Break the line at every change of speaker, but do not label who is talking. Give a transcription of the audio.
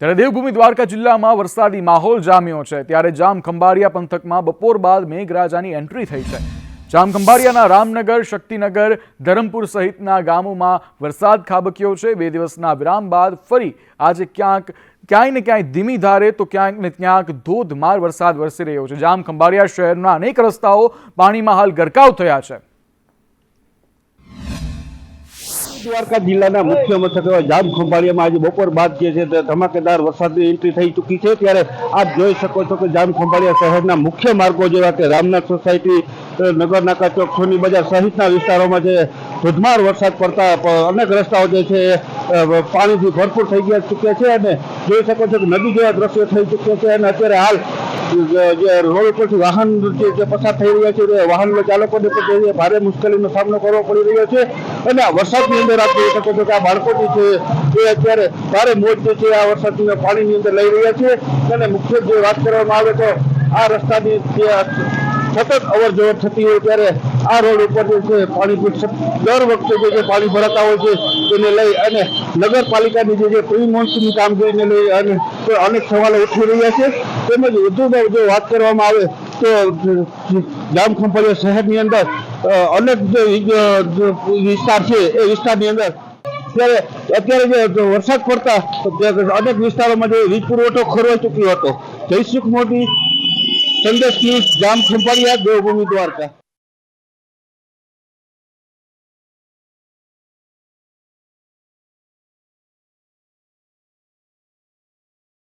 ત્યારે દેવભૂમિ દ્વારકા જિલ્લામાં વરસાદી માહોલ જામ્યો છે, ત્યારે જામ ખંભાળિયા પંથકમાં બપોર બાદ મેઘરાજાની એન્ટ્રી થઈ છે. જામ ખંભાળિયાના રામનગર, શક્તિનગર, ધરમપુર સહિતના ગામોમાં વરસાદ ખાબક્યો છે. બે દિવસના વિરામ બાદ ફરી આજે ક્યાંક, ક્યાંય ને ક્યાંય ધીમી ધારે તો ક્યાંક ને ક્યાંક ધોધમાર વરસાદ વરસી રહ્યો છે. જામ ખંભાળિયા શહેરના અનેક રસ્તાઓ પાણીમાં હાલ ગરકાવ થયા છે.
દ્વારકા જિલ્લાના મુખ્ય મથક જામ ખંભાળિયામાં આજે બપોર બાદ જે છે તે ધમાકેદાર વરસાદની એન્ટ્રી થઈ ચૂકી છે. ત્યારે આપ જોઈ શકો છો કે જામ ખંભાળિયા શહેરના મુખ્ય માર્ગો જેવા કે રામનાથ સોસાયટી નગર નાકા ચોક, સોની બજાર સહિતના વિસ્તારોમાં જે ધોધમાર વરસાદ પડતા અનેક રસ્તાઓ જે છે પાણીથી ભરપૂર થઈ ગયા ચૂક્યા છે અને જોઈ શકો છો કે નદી જેવા દ્રશ્યો થઈ ચૂક્યા છે અને અત્યારે હાલ જે રોડ ઉપરથી વાહન જે પસાર થઈ રહ્યા છે વાહન ચાલકોને પણ ભારે મુશ્કેલીનો સામનો કરવો પડી રહ્યો છે. અને આ વરસાદની અંદર આપ જોઈ શકો છો કે આ બાળકો જે છે એ અત્યારે ભારે મોજ જે છે, આ વરસાદની પાણીની અંદર લઈ રહ્યા છે. અને મુખ્ય જે વાત કરવામાં આવે તો આ રસ્તાની જે સતત અવર જવર થતી હોય ત્યારે આ રોડ ઉપર જે છે, પાણી દર વખતે જે છે, પાણી ભરાતા હોય છે, તેને લઈ અને નગરપાલિકાની જે છે પ્રી મોન્સૂનની કામગીરીને લઈ અને અનેક સવાલો ઉઠી રહ્યા છે. તેમજ વધુમાં જો વાત કરવામાં આવે તો જામખંભાળિયા શહેરની અંદર અનેક વિસ્તાર છે, એ વિસ્તારની અંદર ત્યારે અત્યારે જે વરસાદ પડતા અનેક વિસ્તારોમાં જે વીજ પુરવઠો ખોરવાઈ ચૂક્યો હતો. જયસુખ મોદી, સંદેશ ન્યૂઝ જામ ખંભાળિયા દેવભૂમિ દ્વારકા.